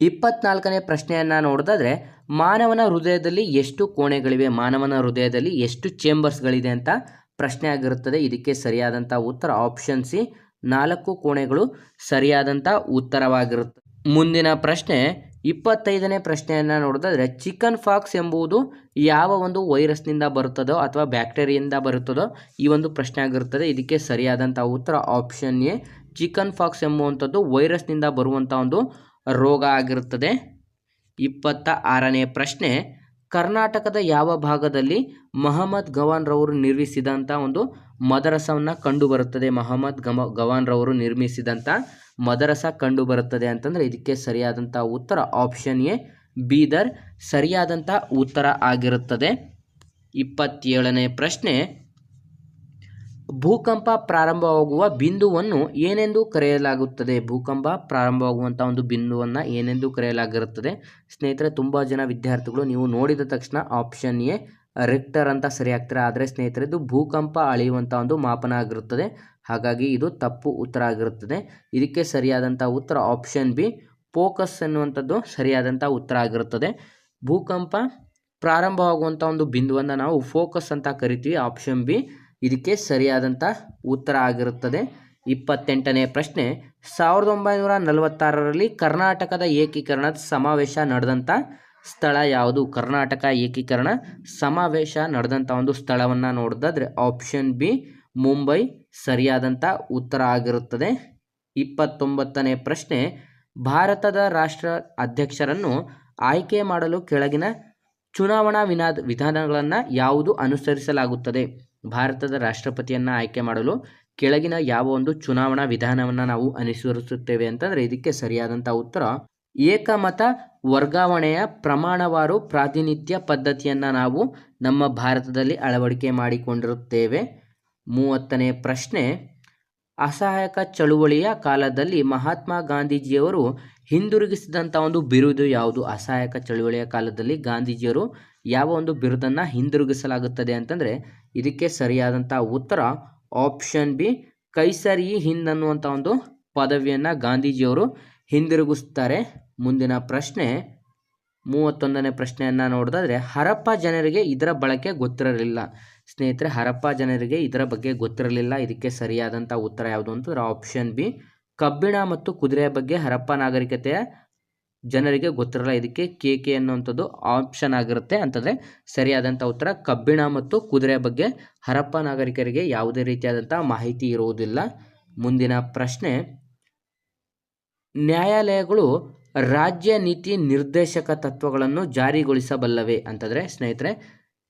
ಇಪ್ಪತ್ನಾಲ್ಕನೇ ಪ್ರಶ್ನೆಯನ್ನು ನೋಡೋದಾದ್ರೆ, ಮಾನವನ ಹೃದಯದಲ್ಲಿ ಎಷ್ಟು ಕೋಣೆಗಳಿವೆ? ಮಾನವನ ಹೃದಯದಲ್ಲಿ ಎಷ್ಟು ಚೇಂಬರ್ಸ್ಗಳಿದೆ ಅಂತ ಪ್ರಶ್ನೆ ಆಗಿರುತ್ತದೆ. ಇದಕ್ಕೆ ಸರಿಯಾದಂಥ ಉತ್ತರ ಆಪ್ಷನ್ ಸಿ. ನಾಲ್ಕು ಕೋಣೆಗಳು ಸರಿಯಾದಂಥ ಉತ್ತರವಾಗಿರುತ್ತೆ. ಮುಂದಿನ ಪ್ರಶ್ನೆ, ಇಪ್ಪತ್ತೈದನೇ ಪ್ರಶ್ನೆಯನ್ನು ನೋಡೋದಾದ್ರೆ ಚಿಕನ್ ಫಾಕ್ಸ್ ಎಂಬುದು ಯಾವ ಒಂದು ವೈರಸ್ನಿಂದ ಬರುತ್ತದೋ ಅಥವಾ ಬ್ಯಾಕ್ಟೀರಿಯಿಂದ ಬರುತ್ತದೋ ಈ ಒಂದು ಪ್ರಶ್ನೆ ಆಗಿರುತ್ತದೆ. ಇದಕ್ಕೆ ಸರಿಯಾದಂಥ ಉತ್ತರ ಆಪ್ಷನ್ ಎ. ಚಿಕನ್ ಫಾಕ್ಸ್ ಎಂಬುವಂಥದ್ದು ವೈರಸ್ನಿಂದ ಬರುವಂಥ ಒಂದು ರೋಗ ಆಗಿರುತ್ತದೆ. ಇಪ್ಪತ್ತ ಆರನೇ ಪ್ರಶ್ನೆ ಕರ್ನಾಟಕದ ಯಾವ ಭಾಗದಲ್ಲಿ ಮಹಮ್ಮದ್ ಗವಾನ್ ರವರು ನಿರ್ಮಿಸಿದಂಥ ಒಂದು ಮದರಸವನ್ನು ಕಂಡುಬರುತ್ತದೆ ಮಹಮ್ಮದ್ ಗಮ, ಗವಾನ್ ರವರು ನಿರ್ಮಿಸಿದಂಥ ಮದರಸ ಕಂಡುಬರುತ್ತದೆ ಅಂತಂದರೆ ಇದಕ್ಕೆ ಸರಿಯಾದಂಥ ಉತ್ತರ ಆಪ್ಷನ್ ಎ ಬೀದರ್ ಸರಿಯಾದಂಥ ಉತ್ತರ ಆಗಿರುತ್ತದೆ. ಇಪ್ಪತ್ತೇಳನೇ ಪ್ರಶ್ನೆ ಭೂಕಂಪ ಪ್ರಾರಂಭವಾಗುವ ಬಿಂದುವನ್ನು ಏನೆಂದು ಕರೆಯಲಾಗುತ್ತದೆ? ಭೂಕಂಪ ಪ್ರಾರಂಭವಾಗುವಂಥ ಒಂದು ಬಿಂದುವನ್ನು ಏನೆಂದು ಕರೆಯಲಾಗಿರುತ್ತದೆ? ಸ್ನೇಹಿತರೆ, ತುಂಬ ಜನ ವಿದ್ಯಾರ್ಥಿಗಳು ನೀವು ನೋಡಿದ ತಕ್ಷಣ ಆಪ್ಷನ್ ಎ ರಿಕ್ಟರ್ ಅಂತ ಸರಿ ಆಗ್ತಾರೆ? ಆದರೆ ಸ್ನೇಹಿತರೆ, ಇದು ಭೂಕಂಪ ಅಳೆಯುವಂಥ ಒಂದು ಮಾಪನ ಆಗಿರುತ್ತದೆ. ಹಾಗಾಗಿ ಇದು ತಪ್ಪು ಉತ್ತರ ಆಗಿರುತ್ತದೆ. ಇದಕ್ಕೆ ಸರಿಯಾದಂಥ ಉತ್ತರ ಆಪ್ಷನ್ ಬಿ ಫೋಕಸ್ ಎನ್ನುವಂಥದ್ದು ಸರಿಯಾದಂಥ ಉತ್ತರ ಆಗಿರುತ್ತದೆ. ಭೂಕಂಪ ಪ್ರಾರಂಭವಾಗುವಂಥ ಒಂದು ಬಿಂದುವನ್ನು ನಾವು ಫೋಕಸ್ ಅಂತ ಕರಿತೀವಿ. ಆಪ್ಷನ್ ಬಿ ಇದಕ್ಕೆ ಸರಿಯಾದಂಥ ಉತ್ತರ ಆಗಿರುತ್ತದೆ. ಇಪ್ಪತ್ತೆಂಟನೇ ಪ್ರಶ್ನೆ, ಸಾವಿರದ ಒಂಬೈನೂರ ನಲವತ್ತಾರರಲ್ಲಿ ಕರ್ನಾಟಕದ ಏಕೀಕರಣದ ಸಮಾವೇಶ ನಡೆದಂಥ ಸ್ಥಳ ಯಾವುದು? ಕರ್ನಾಟಕ ಏಕೀಕರಣ ಸಮಾವೇಶ ನಡೆದಂಥ ಒಂದು ಸ್ಥಳವನ್ನು ನೋಡಿದ್ರೆ ಆಪ್ಷನ್ ಬಿ ಮುಂಬೈ. ಸರಿಯಾದಂಥ ಉತ್ತರ ಆಗಿರುತ್ತದೆ. ಇಪ್ಪತ್ತೊಂಬತ್ತನೇ ಪ್ರಶ್ನೆ, ಭಾರತದ ರಾಷ್ಟ್ರ ಅಧ್ಯಕ್ಷರನ್ನು ಆಯ್ಕೆ ಮಾಡಲು ಕೆಳಗಿನ ಚುನಾವಣಾ ವಿನಾ ವಿಧಾನಗಳನ್ನು ಯಾವುದು ಅನುಸರಿಸಲಾಗುತ್ತದೆ? ಭಾರತದ ರಾಷ್ಟ್ರಪತಿಯನ್ನು ಆಯ್ಕೆ ಮಾಡಲು ಕೆಳಗಿನ ಯಾವ ಒಂದು ಚುನಾವಣಾ ವಿಧಾನವನ್ನು ನಾವು ಅನುಸರಿಸುತ್ತೇವೆ ಅಂತಂದರೆ ಇದಕ್ಕೆ ಸರಿಯಾದಂಥ ಉತ್ತರ, ಏಕಮತ ವರ್ಗಾವಣೆಯ ಪ್ರಮಾಣವಾರು ಪ್ರಾತಿನಿಧ್ಯ ಪದ್ಧತಿಯನ್ನು ನಾವು ನಮ್ಮ ಭಾರತದಲ್ಲಿ ಅಳವಡಿಕೆ ಮಾಡಿಕೊಂಡಿರುತ್ತೇವೆ. ಮೂವತ್ತನೇ ಪ್ರಶ್ನೆ, ಅಸಹಾಯಕ ಚಳುವಳಿಯ ಕಾಲದಲ್ಲಿ ಮಹಾತ್ಮ ಗಾಂಧೀಜಿಯವರು ಹಿಂದಿರುಗಿಸಿದಂಥ ಒಂದು ಬಿರುದು ಯಾವುದು? ಅಸಹಾಯಕ ಚಳುವಳಿಯ ಕಾಲದಲ್ಲಿ ಗಾಂಧೀಜಿಯವರು ಯಾವ ಒಂದು ಬಿರುದನ್ನು ಹಿಂದಿರುಗಿಸಲಾಗುತ್ತದೆ ಅಂತಂದರೆ ಇದಕ್ಕೆ ಸರಿಯಾದಂಥ ಉತ್ತರ ಆಪ್ಷನ್ ಬಿ ಕೈಸರಿ ಹಿಂದ್ ಅನ್ನುವಂಥ ಒಂದು ಪದವಿಯನ್ನು ಗಾಂಧೀಜಿಯವರು ಹಿಂದಿರುಗಿಸ್ತಾರೆ. ಮುಂದಿನ ಪ್ರಶ್ನೆ, ಮೂವತ್ತೊಂದನೇ ಪ್ರಶ್ನೆಯನ್ನು ನೋಡೋದಾದ್ರೆ, ಹರಪ್ಪ ಜನರಿಗೆ ಇದರ ಬಳಕೆ ಗೊತ್ತಿರಲಿಲ್ಲ. ಸ್ನೇಹಿತರೆ, ಹರಪ್ಪ ಜನರಿಗೆ ಇದರ ಬಗ್ಗೆ ಗೊತ್ತಿರಲಿಲ್ಲ. ಇದಕ್ಕೆ ಸರಿಯಾದಂಥ ಉತ್ತರ ಯಾವುದು ಅಂತಂದ್ರೆ ಆಪ್ಷನ್ ಬಿ ಕಬ್ಬಿಣ ಮತ್ತು ಕುದುರೆಯ ಬಗ್ಗೆ ಹರಪ್ಪ ನಾಗರಿಕತೆಯ ಜನರಿಗೆ ಗೊತ್ತಿರಲ್ಲ ಇದಕ್ಕೆ ಕೆ ಕೆ ಅನ್ನುವಂಥದ್ದು ಆಪ್ಷನ್ ಆಗಿರುತ್ತೆ ಅಂತಂದರೆ ಸರಿಯಾದಂಥ ಉತ್ತರ. ಕಬ್ಬಿಣ ಮತ್ತು ಕುದುರೆ ಬಗ್ಗೆ ಹರಪ್ಪ ನಾಗರಿಕರಿಗೆ ಯಾವುದೇ ರೀತಿಯಾದಂಥ ಮಾಹಿತಿ ಇರುವುದಿಲ್ಲ. ಮುಂದಿನ ಪ್ರಶ್ನೆ, ನ್ಯಾಯಾಲಯಗಳು ರಾಜ್ಯ ನೀತಿ ನಿರ್ದೇಶಕ ತತ್ವಗಳನ್ನು ಜಾರಿಗೊಳಿಸಬಲ್ಲವೆ ಅಂತಂದರೆ ಸ್ನೇಹಿತರೆ,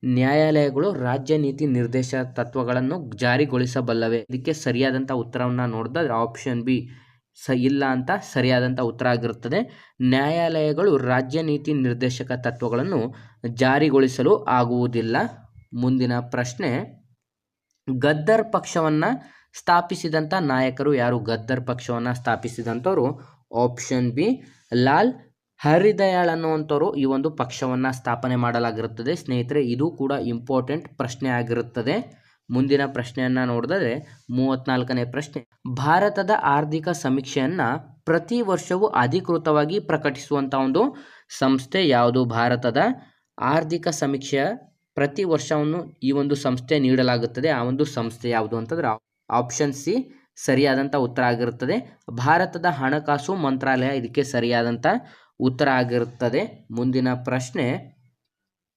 ನ್ಯಾಯಾಲಯಗಳು ರಾಜ್ಯ ನೀತಿ ನಿರ್ದೇಶ ತತ್ವಗಳನ್ನು ಜಾರಿಗೊಳಿಸಬಲ್ಲವೆ? ಇದಕ್ಕೆ ಸರಿಯಾದಂಥ ಉತ್ತರವನ್ನು ನೋಡಿದ್ರೆ ಆಪ್ಷನ್ ಬಿ ಸ ಇಲ್ಲ ಅಂತ ಸರಿಯಾದಂಥ ಉತ್ತರ ಆಗಿರುತ್ತದೆ. ನ್ಯಾಯಾಲಯಗಳು ರಾಜ್ಯ ನೀತಿ ನಿರ್ದೇಶಕ ತತ್ವಗಳನ್ನು ಜಾರಿಗೊಳಿಸಲು ಆಗುವುದಿಲ್ಲ. ಮುಂದಿನ ಪ್ರಶ್ನೆ, ಗದ್ದರ್ ಪಕ್ಷವನ್ನು ಸ್ಥಾಪಿಸಿದಂಥ ನಾಯಕರು ಯಾರು? ಗದ್ದರ್ ಪಕ್ಷವನ್ನು ಸ್ಥಾಪಿಸಿದಂಥವರು ಆಪ್ಷನ್ ಬಿ, ಲಾಲ್ ಹರಿದಯಾಳ್ ಅನ್ನುವಂಥವರು ಈ ಒಂದು ಪಕ್ಷವನ್ನು ಸ್ಥಾಪನೆ ಮಾಡಲಾಗಿರುತ್ತದೆ. ಸ್ನೇಹಿತರೆ, ಇದು ಕೂಡ ಇಂಪಾರ್ಟೆಂಟ್ ಪ್ರಶ್ನೆ ಆಗಿರುತ್ತದೆ. ಮುಂದಿನ ಪ್ರಶ್ನೆಯನ್ನ ನೋಡಿದ್ರೆ ಮೂವತ್ನಾಲ್ಕನೇ ಪ್ರಶ್ನೆ. ಭಾರತದ ಆರ್ಥಿಕ ಸಮೀಕ್ಷೆಯನ್ನ ಪ್ರತಿ ವರ್ಷವೂ ಅಧಿಕೃತವಾಗಿ ಪ್ರಕಟಿಸುವಂತ ಒಂದು ಸಂಸ್ಥೆ ಯಾವುದು? ಭಾರತದ ಆರ್ಥಿಕ ಸಮೀಕ್ಷೆಯ ಪ್ರತಿ ವರ್ಷವನ್ನು ಈ ಒಂದು ಸಂಸ್ಥೆ ನೀಡಲಾಗುತ್ತದೆ. ಆ ಒಂದು ಸಂಸ್ಥೆ ಯಾವುದು ಅಂತಂದ್ರೆ ಆಪ್ಷನ್ ಸಿ ಸರಿಯಾದಂಥ ಉತ್ತರ ಆಗಿರುತ್ತದೆ. ಭಾರತದ ಹಣಕಾಸು ಮಂತ್ರಾಲಯ ಇದಕ್ಕೆ ಸರಿಯಾದಂಥ ಉತ್ತರ ಆಗಿರುತ್ತದೆ. ಮುಂದಿನ ಪ್ರಶ್ನೆ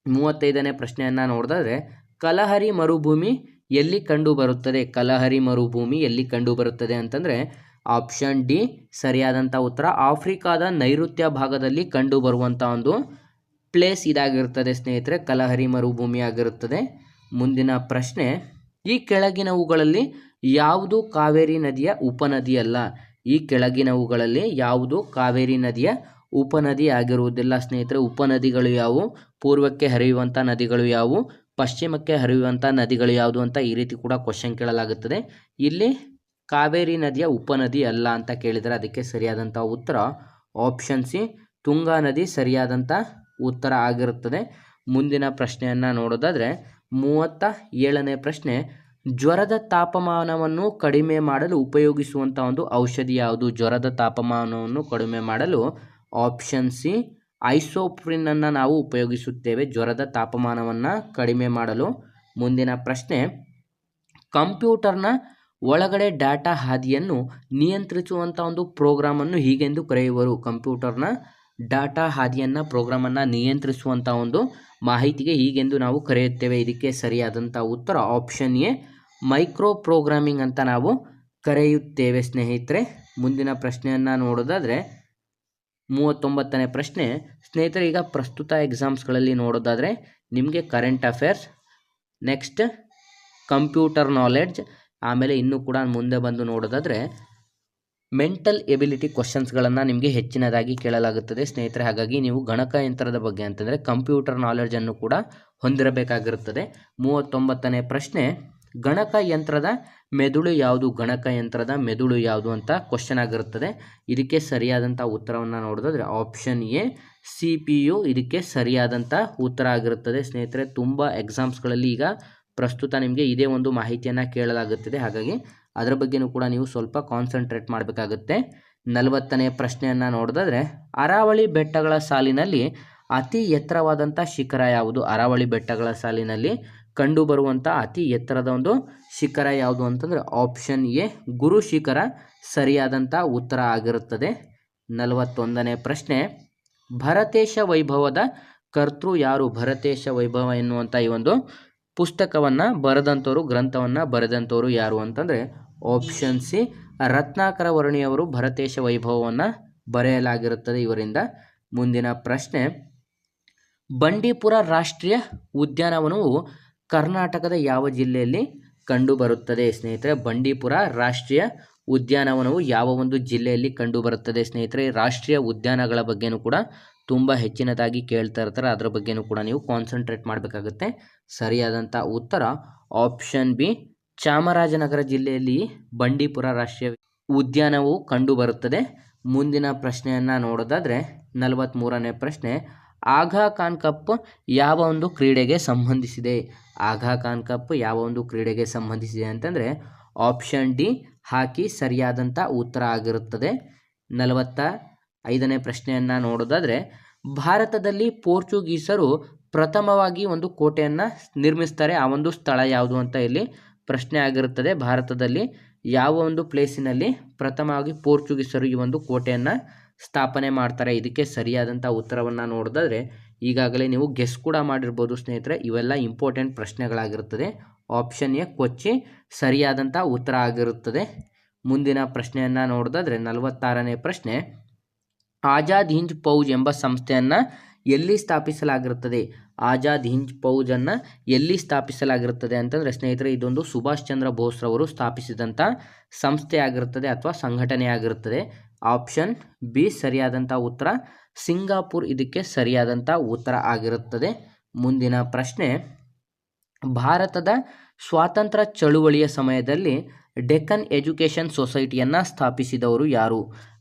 ಮೂವತ್ತೈದನೇ ಪ್ರಶ್ನೆಯನ್ನ ನೋಡಿದ್ರೆ ಕಲಹರಿ ಮರುಭೂಮಿ ಎಲ್ಲಿ ಕಂಡು ಬರುತ್ತದೆ? ಕಲಹರಿ ಮರುಭೂಮಿ ಎಲ್ಲಿ ಕಂಡು ಬರುತ್ತದೆ ಅಂತಂದ್ರೆ ಆಪ್ಷನ್ ಡಿ ಸರಿಯಾದಂಥ ಉತ್ತರ. ಆಫ್ರಿಕಾದ ನೈಋತ್ಯ ಭಾಗದಲ್ಲಿ ಕಂಡು ಬರುವಂಥ ಒಂದು ಪ್ಲೇಸ್ ಇದಾಗಿರುತ್ತದೆ ಸ್ನೇಹಿತರೆ, ಕಲಹರಿ ಮರುಭೂಮಿ ಆಗಿರುತ್ತದೆ. ಮುಂದಿನ ಪ್ರಶ್ನೆ, ಈ ಕೆಳಗಿನವುಗಳಲ್ಲಿ ಯಾವುದು ಕಾವೇರಿ ನದಿಯ ಉಪನದಿ ಅಲ್ಲ ಈ ಕೆಳಗಿನವುಗಳಲ್ಲಿ ಯಾವುದು ಕಾವೇರಿ ನದಿಯ ಉಪನದಿ ಆಗಿರುವುದಿಲ್ಲ ಸ್ನೇಹಿತರೆ. ಉಪನದಿಗಳು ಯಾವುವು? ಪೂರ್ವಕ್ಕೆ ಹರಿಯುವಂಥ ನದಿಗಳು ಯಾವುವು? ಪಶ್ಚಿಮಕ್ಕೆ ಹರಿಯುವಂಥ ನದಿಗಳು ಯಾವುದು ಅಂತ ಈ ರೀತಿ ಕೂಡ ಕ್ವಶನ್ ಕೇಳಲಾಗುತ್ತದೆ. ಇಲ್ಲಿ ಕಾವೇರಿ ನದಿಯ ಉಪನದಿ ಅಲ್ಲ ಅಂತ ಕೇಳಿದರೆ ಅದಕ್ಕೆ ಸರಿಯಾದಂಥ ಉತ್ತರ ಆಪ್ಷನ್ ಸಿ, ತುಂಗಾ ನದಿ ಸರಿಯಾದಂಥ ಉತ್ತರ ಆಗಿರುತ್ತದೆ. ಮುಂದಿನ ಪ್ರಶ್ನೆಯನ್ನು ನೋಡೋದಾದರೆ ಮೂವತ್ತ ಏಳನೇ ಪ್ರಶ್ನೆ, ಜ್ವರದ ತಾಪಮಾನವನ್ನು ಕಡಿಮೆ ಮಾಡಲು ಉಪಯೋಗಿಸುವಂಥ ಒಂದು ಔಷಧಿ ಯಾವುದು? ಜ್ವರದ ತಾಪಮಾನವನ್ನು ಕಡಿಮೆ ಮಾಡಲು ಆಪ್ಷನ್ ಸಿ ಐಸೋಪ್ರಿನನ್ನು ನಾವು ಉಪಯೋಗಿಸುತ್ತೇವೆ. ಜ್ವರದ ತಾಪಮಾನವನ್ನು ಕಡಿಮೆ ಮಾಡಲು. ಮುಂದಿನ ಪ್ರಶ್ನೆ, ಕಂಪ್ಯೂಟರ್ನ ಒಳಗಡೆ ಡಾಟಾ ಹಾದಿಯನ್ನು ನಿಯಂತ್ರಿಸುವಂಥ ಒಂದು ಪ್ರೋಗ್ರಾಮನ್ನು ಹೀಗೆಂದು ಕರೆಯುವರು. ಕಂಪ್ಯೂಟರ್ನ ಡಾಟಾ ಹಾದಿಯನ್ನು, ಪ್ರೋಗ್ರಾಮನ್ನು ನಿಯಂತ್ರಿಸುವಂಥ ಒಂದು ಮಾಹಿತಿಗೆ ಹೀಗೆಂದು ನಾವು ಕರೆಯುತ್ತೇವೆ. ಇದಕ್ಕೆ ಸರಿಯಾದಂಥ ಉತ್ತರ ಆಪ್ಷನ್ ಎ ಮೈಕ್ರೋ ಪ್ರೋಗ್ರಾಮಿಂಗ್ ಅಂತ ನಾವು ಕರೆಯುತ್ತೇವೆ ಸ್ನೇಹಿತರೆ. ಮುಂದಿನ ಪ್ರಶ್ನೆಯನ್ನು ನೋಡೋದಾದರೆ ಮೂವತ್ತೊಂಬತ್ತನೇ ಪ್ರಶ್ನೆ, ಸ್ನೇಹಿತರೆ, ಈಗ ಪ್ರಸ್ತುತ ಎಕ್ಸಾಮ್ಸ್ಗಳಲ್ಲಿ ನೋಡೋದಾದರೆ ನಿಮಗೆ current affairs next computer knowledge ಆಮೇಲೆ ಇನ್ನೂ ಕೂಡ ಮುಂದೆ ಬಂದು ನೋಡೋದಾದರೆ ಮೆಂಟಲ್ ಎಬಿಲಿಟಿ ಕ್ವಶನ್ಸ್ಗಳನ್ನು ನಿಮಗೆ ಹೆಚ್ಚಿನದಾಗಿ ಕೇಳಲಾಗುತ್ತದೆ. ಸ್ನೇಹಿತರೆ, ಹಾಗಾಗಿ ನೀವು ಗಣಕಯಂತ್ರದ ಬಗ್ಗೆ ಅಂತಂದರೆ ಕಂಪ್ಯೂಟರ್ ನಾಲೆಡ್ಜನ್ನು ಕೂಡ ಹೊಂದಿರಬೇಕಾಗಿರುತ್ತದೆ. ಮೂವತ್ತೊಂಬತ್ತನೇ ಪ್ರಶ್ನೆ ಗಣಕಯಂತ್ರದ ಮೆದುಳು ಯಾವುದು? ಗಣಕಯಂತ್ರದ ಮೆದುಳು ಯಾವುದು ಅಂತ ಕ್ವಶನ್ ಆಗಿರುತ್ತದೆ. ಇದಕ್ಕೆ ಸರಿಯಾದಂಥ ಉತ್ತರವನ್ನು ನೋಡೋದಾದ್ರೆ option A C P U ಇದಕ್ಕೆ ಸರಿಯಾದಂಥ ಉತ್ತರ ಆಗಿರುತ್ತದೆ. ಸ್ನೇಹಿತರೆ, ತುಂಬ ಎಕ್ಸಾಮ್ಸ್ಗಳಲ್ಲಿ ಈಗ ಪ್ರಸ್ತುತ ನಿಮಗೆ ಇದೇ ಒಂದು ಮಾಹಿತಿಯನ್ನು ಕೇಳಲಾಗುತ್ತದೆ. ಹಾಗಾಗಿ ಅದರ ಬಗ್ಗೆನೂ ಕೂಡ ನೀವು ಸ್ವಲ್ಪ ಕಾನ್ಸಂಟ್ರೇಟ್ ಮಾಡಬೇಕಾಗುತ್ತೆ. ನಲವತ್ತನೇ ಪ್ರಶ್ನೆಯನ್ನು ನೋಡಿದ್ರೆ ಅರಾವಳಿ ಬೆಟ್ಟಗಳ ಸಾಲಿನಲ್ಲಿ ಅತಿ ಎತ್ತರವಾದಂಥ ಶಿಖರ ಯಾವುದು? ಅರಾವಳಿ ಬೆಟ್ಟಗಳ ಸಾಲಿನಲ್ಲಿ ಕಂಡುಬರುವಂಥ ಅತಿ ಎತ್ತರದ ಒಂದು ಶಿಖರ ಯಾವುದು ಅಂತಂದರೆ ಆಪ್ಷನ್ ಎ ಗುರು ಶಿಖರ ಸರಿಯಾದಂಥ ಉತ್ತರ ಆಗಿರುತ್ತದೆ. ನಲವತ್ತೊಂದನೇ ಪ್ರಶ್ನೆ, ಭರತೇಶ ವೈಭವದ ಕರ್ತೃ ಯಾರು? ಭರತೇಶ ವೈಭವ ಎನ್ನುವಂಥ ಈ ಒಂದು ಪುಸ್ತಕವನ್ನು ಬರೆದಂಥವರು ಗ್ರಂಥವನ್ನು ಬರೆದಂಥವರು ಯಾರು ಅಂತಂದರೆ ಆಪ್ಷನ್ ಸಿ ರತ್ನಾಕರ ವರ್ಣಿಯವರು ಭರತೇಶ ವೈಭವವನ್ನು ಬರೆಯಲಾಗಿರುತ್ತದೆ ಇವರಿಂದ. ಮುಂದಿನ ಪ್ರಶ್ನೆ, ಬಂಡೀಪುರ ರಾಷ್ಟ್ರೀಯ ಉದ್ಯಾನವನವು ಕರ್ನಾಟಕದ ಯಾವ ಜಿಲ್ಲೆಯಲ್ಲಿ ಕಂಡುಬರುತ್ತದೆ ಸ್ನೇಹಿತರೆ? ಬಂಡೀಪುರ ರಾಷ್ಟ್ರೀಯ ಉದ್ಯಾನವನವು ಯಾವ ಒಂದು ಜಿಲ್ಲೆಯಲ್ಲಿ ಕಂಡುಬರುತ್ತದೆ ಸ್ನೇಹಿತರೆ? ರಾಷ್ಟ್ರೀಯ ಉದ್ಯಾನಗಳ ಬಗ್ಗೆನೂ ಕೂಡ ತುಂಬ ಹೆಚ್ಚಿನದಾಗಿ ಕೇಳ್ತಾ ಇರ್ತಾರೆ. ಅದರ ಬಗ್ಗೆನೂ ಕೂಡ ನೀವು ಕಾನ್ಸಂಟ್ರೇಟ್ ಮಾಡಬೇಕಾಗುತ್ತೆ. ಸರಿಯಾದಂಥ ಉತ್ತರ ಆಪ್ಷನ್ ಬಿ ಚಾಮರಾಜನಗರ ಜಿಲ್ಲೆಯಲ್ಲಿ ಬಂಡೀಪುರ ರಾಷ್ಟ್ರೀಯ ಉದ್ಯಾನವು ಕಂಡುಬರುತ್ತದೆ. ಮುಂದಿನ ಪ್ರಶ್ನೆಯನ್ನು ನೋಡೋದಾದರೆ ನಲವತ್ತ್ಮೂರನೇ ಪ್ರಶ್ನೆ. ಆಗಾ ಖಾನ್ ಕಪ್ ಯಾವ ಒಂದು ಕ್ರೀಡೆಗೆ ಸಂಬಂಧಿಸಿದೆ? ಆಗಾ ಖಾನ್ ಕಪ್ ಯಾವ ಒಂದು ಕ್ರೀಡೆಗೆ ಸಂಬಂಧಿಸಿದೆ ಅಂತಂದರೆ ಆಪ್ಷನ್ ಡಿ ಹಾಕಿ ಸರಿಯಾದಂಥ ಉತ್ತರ ಆಗಿರುತ್ತದೆ. ನಲವತ್ತ ಐದನೇ ಪ್ರಶ್ನೆಯನ್ನು ನೋಡೋದಾದರೆ, ಭಾರತದಲ್ಲಿ ಪೋರ್ಚುಗೀಸರು ಪ್ರಥಮವಾಗಿ ಒಂದು ಕೋಟೆಯನ್ನು ನಿರ್ಮಿಸ್ತಾರೆ. ಆ ಒಂದು ಸ್ಥಳ ಯಾವುದು ಅಂತ ಇಲ್ಲಿ ಪ್ರಶ್ನೆ ಆಗಿರುತ್ತದೆ. ಭಾರತದಲ್ಲಿ ಯಾವ ಒಂದು ಪ್ಲೇಸಿನಲ್ಲಿ ಪ್ರಥಮವಾಗಿ ಪೋರ್ಚುಗೀಸರು ಈ ಒಂದು ಕೋಟೆಯನ್ನು ಸ್ಥಾಪನೆ ಮಾಡ್ತಾರೆ. ಇದಕ್ಕೆ ಸರಿಯಾದಂಥ ಉತ್ತರವನ್ನು ನೋಡಿದ್ರೆ ಈಗಾಗಲೇ ನೀವು ಗೆಸ್ ಕೂಡ ಮಾಡಿರ್ಬೋದು ಸ್ನೇಹಿತರೆ. ಇವೆಲ್ಲ ಇಂಪಾರ್ಟೆಂಟ್ ಪ್ರಶ್ನೆಗಳಾಗಿರುತ್ತದೆ. ಆಪ್ಷನ್ ಎ ಕೊಚ್ಚಿ ಸರಿಯಾದಂಥ ಉತ್ತರ ಆಗಿರುತ್ತದೆ. ಮುಂದಿನ ಪ್ರಶ್ನೆಯನ್ನು ನೋಡಿದ್ರೆ ನಲವತ್ತಾರನೇ ಪ್ರಶ್ನೆ. ಆಜಾದ್ ಹಿಂಜ್ ಪೌಜ್ ಎಂಬ ಸಂಸ್ಥೆಯನ್ನು ಎಲ್ಲಿ ಸ್ಥಾಪಿಸಲಾಗಿರುತ್ತದೆ? ಆಜಾದ್ ಹಿಂಜ್ ಪೌಜನ್ನು ಎಲ್ಲಿ ಸ್ಥಾಪಿಸಲಾಗಿರುತ್ತದೆ ಅಂತಂದರೆ, ಸ್ನೇಹಿತರೆ, ಇದೊಂದು ಸುಭಾಷ್ ಚಂದ್ರ ಬೋಸ್ರವರು ಸ್ಥಾಪಿಸಿದಂಥ ಸಂಸ್ಥೆಯಾಗಿರುತ್ತದೆ ಅಥವಾ ಸಂಘಟನೆ ಆಗಿರುತ್ತದೆ ಆಪ್ಷನ್ ಬಿ ಸರಿಯಾದಂಥ ಉತ್ತರ. ಸಿಂಗಾಪುರ್ ಇದಕ್ಕೆ ಸರಿಯಾದಂಥ ಉತ್ತರ ಆಗಿರುತ್ತದೆ. ಮುಂದಿನ ಪ್ರಶ್ನೆ, ಭಾರತದ ಸ್ವಾತಂತ್ರ್ಯ ಚಳುವಳಿಯ ಸಮಯದಲ್ಲಿ ಡೆಕ್ಕನ್ ಎಜುಕೇಷನ್ ಸೊಸೈಟಿಯನ್ನು ಸ್ಥಾಪಿಸಿದವರು ಯಾರು?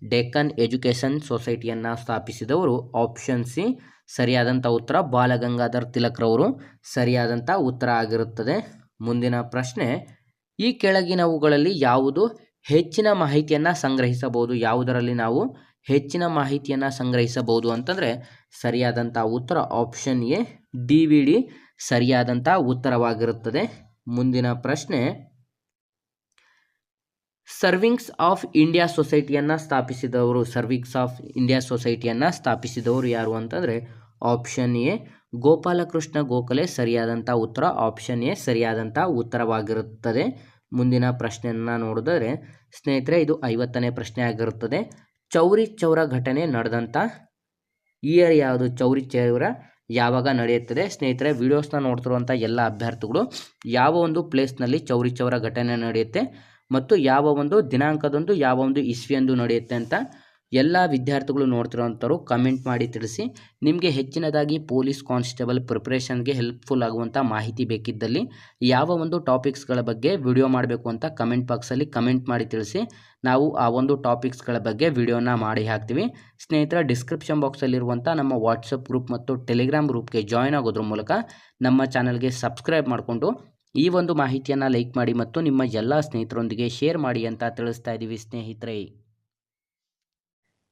ಡೆಕ್ಕನ್ ಎಜುಕೇಷನ್ ಸೊಸೈಟಿಯನ್ನು ಸ್ಥಾಪಿಸಿದವರು ಆಪ್ಷನ್ ಸಿ ಸರಿಯಾದಂಥ ಉತ್ತರ ಬಾಲಗಂಗಾಧರ್ ತಿಲಕ್ರವರು ಸರಿಯಾದಂಥ ಉತ್ತರ ಆಗಿರುತ್ತದೆ. ಮುಂದಿನ ಪ್ರಶ್ನೆ, ಈ ಕೆಳಗಿನವುಗಳಲ್ಲಿ ಯಾವುದು ಹೆಚ್ಚಿನ ಮಾಹಿತಿಯನ್ನು ಸಂಗ್ರಹಿಸಬಹುದು. ಯಾವುದರಲ್ಲಿ ನಾವು ಹೆಚ್ಚಿನ ಮಾಹಿತಿಯನ್ನು ಸಂಗ್ರಹಿಸಬಹುದು ಅಂತಂದರೆ ಸರಿಯಾದಂಥ ಉತ್ತರ option A D V D ಸರಿಯಾದಂಥ ಉತ್ತರವಾಗಿರುತ್ತದೆ. ಮುಂದಿನ ಪ್ರಶ್ನೆ, ಸರ್ವಿಂಗ್ಸ್ ಆಫ್ ಇಂಡಿಯಾ ಸೊಸೈಟಿಯನ್ನು ಸ್ಥಾಪಿಸಿದವರು. ಸರ್ವಿಂಗ್ಸ್ ಆಫ್ ಇಂಡಿಯಾ ಸೊಸೈಟಿಯನ್ನು ಸ್ಥಾಪಿಸಿದವರು ಯಾರು ಅಂತಂದರೆ ಆಪ್ಷನ್ ಎ, ಗೋಪಾಲಕೃಷ್ಣ ಗೋಖಲೆ ಸರಿಯಾದಂಥ ಉತ್ತರ ಆಪ್ಷನ್ ಎ ಸರಿಯಾದಂಥ ಉತ್ತರವಾಗಿರುತ್ತದೆ. ಮುಂದಿನ ಪ್ರಶ್ನೆಯನ್ನು ನೋಡಿದರೆ, ಸ್ನೇಹಿತರೆ, ಇದು ಐವತ್ತನೇ ಪ್ರಶ್ನೆ ಆಗಿರುತ್ತದೆ. ಚೌರಿ ಚೌರ ಘಟನೆ ನಡೆದಂಥ ಇಯರ್ ಯಾವುದು? ಚೌರಿ ಚೌರ ಯಾವಾಗ ನಡೆಯುತ್ತದೆ? ಸ್ನೇಹಿತರೆ ವಿಡಿಯೋಸ್ನ ನೋಡ್ತಿರುವಂಥ ಎಲ್ಲ ಅಭ್ಯರ್ಥಿಗಳು, ಯಾವ ಒಂದು ಪ್ಲೇಸ್ನಲ್ಲಿ ಚೌರಿ ಚೌರ ಘಟನೆ ನಡೆಯುತ್ತೆ ಮತ್ತು ಯಾವ ಒಂದು ದಿನಾಂಕದಂದು, ಯಾವ ಒಂದು ಇಸ್ವಿಯಂದು ನಡೆಯುತ್ತೆ ಅಂತ ಎಲ್ಲ ವಿದ್ಯಾರ್ಥಿಗಳು ನೋಡ್ತಿರೋಂಥವ್ರು ಕಮೆಂಟ್ ಮಾಡಿ ತಿಳಿಸಿ. ನಿಮಗೆ ಹೆಚ್ಚಿನದಾಗಿ ಪೊಲೀಸ್ ಕಾನ್ಸ್ಟೇಬಲ್ ಪ್ರಿಪ್ರೇಷನ್ಗೆ ಹೆಲ್ಪ್ಫುಲ್ ಆಗುವಂಥ ಮಾಹಿತಿ ಬೇಕಿದ್ದಲ್ಲಿ ಯಾವ ಒಂದು ಟಾಪಿಕ್ಸ್ಗಳ ಬಗ್ಗೆ ವಿಡಿಯೋ ಮಾಡಬೇಕು ಅಂತ ಕಮೆಂಟ್ ಬಾಕ್ಸಲ್ಲಿ ಕಮೆಂಟ್ ಮಾಡಿ ತಿಳಿಸಿ. ನಾವು ಆ ಒಂದು ಟಾಪಿಕ್ಸ್ಗಳ ಬಗ್ಗೆ ವಿಡಿಯೋನ ಮಾಡಿ ಹಾಕ್ತೀವಿ. ಸ್ನೇಹಿತರ ಡಿಸ್ಕ್ರಿಪ್ಷನ್ ಬಾಕ್ಸಲ್ಲಿರುವಂಥ ನಮ್ಮ ವಾಟ್ಸಪ್ ಗ್ರೂಪ್ ಮತ್ತು ಟೆಲಿಗ್ರಾಮ್ ಗ್ರೂಪ್ಗೆ ಜಾಯ್ನ್ ಆಗೋದ್ರ ಮೂಲಕ ನಮ್ಮ ಚಾನಲ್ಗೆ ಸಬ್ಸ್ಕ್ರೈಬ್ ಮಾಡಿಕೊಂಡು ಈ ಒಂದು ಮಾಹಿತಿಯನ್ನು ಲೈಕ್ ಮಾಡಿ ಮತ್ತು ನಿಮ್ಮ ಎಲ್ಲ ಸ್ನೇಹಿತರೊಂದಿಗೆ ಶೇರ್ ಮಾಡಿ ಅಂತ ತಿಳಿಸ್ತಾ ಇದ್ದೀವಿ ಸ್ನೇಹಿತರೆ.